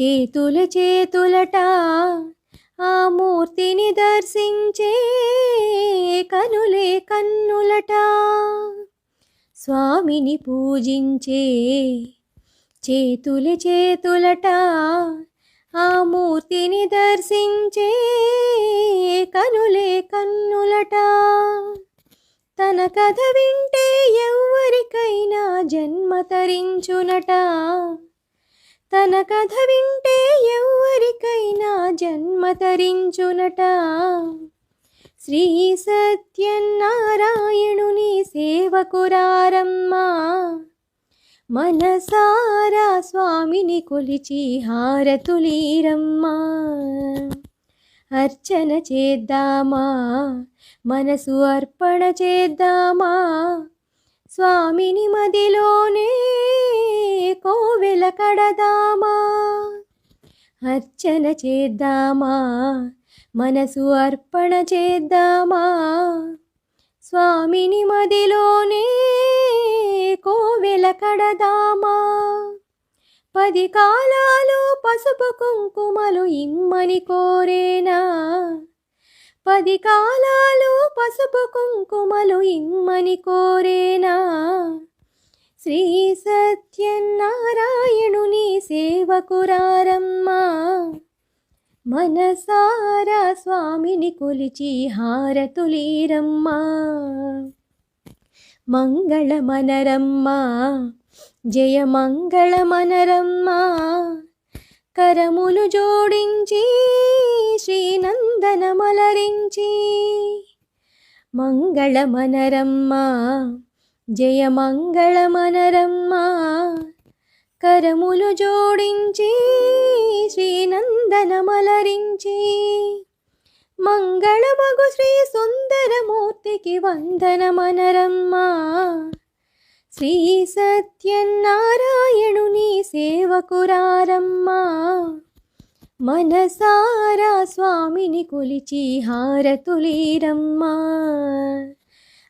చేతుల చేతులట ఆ మూర్తిని దర్శించే కనులే కన్నులట. స్వామిని పూజించే చేతుల చేతులట ఆ మూర్తిని దర్శించే కనులే కన్నులట. తన కథ వింటే ఎవ్వరికైనా జన్మ తరించునట. తన కథ వింటే ఎవరికైనా జన్మ తరించునట. శ్రీ సత్యనారాయణుని సేవకురారమ్మా మనసారా స్వామిని కొలిచి హారతులీరమ్మా. అర్చన చేద్దామా? మనసు అర్పణ చేద్దామా? స్వామిని మదిలోనే కోవెల కడదామా? అర్చన చేద్దామా? మనసు అర్పణ చేద్దామా? స్వామిని మదిలోనే కోవెల కడదామా? పది కాలాలు పసుపు కుంకుమలు ఇమ్మని కోరేనా? పది కాలాలు పసుపు కుంకుమలు ఇమ్మని కోరేనా? శ్రీ సత్యనారాయణ సేవకురారమ్మా మనసారా స్వామిని కొలిచి హారతులీరమ్మా. మంగళమనరమ్మా జయ మంగళమనరమ్మా. కరములు జోడించి శ్రీనందనమలరించి మంగళమనరమ్మా జయ మంగళమనరమ్మా. కరములు జోడించి శ్రీనందనమలరించి మంగళమగు శ్రీ సుందరమూర్తికి వందనమనరమ్మా. శ్రీ సత్యనారాయణుని సేవకురారమ్మా. మనసారా స్వామిని కొలిచి హారతులీరమ్మా.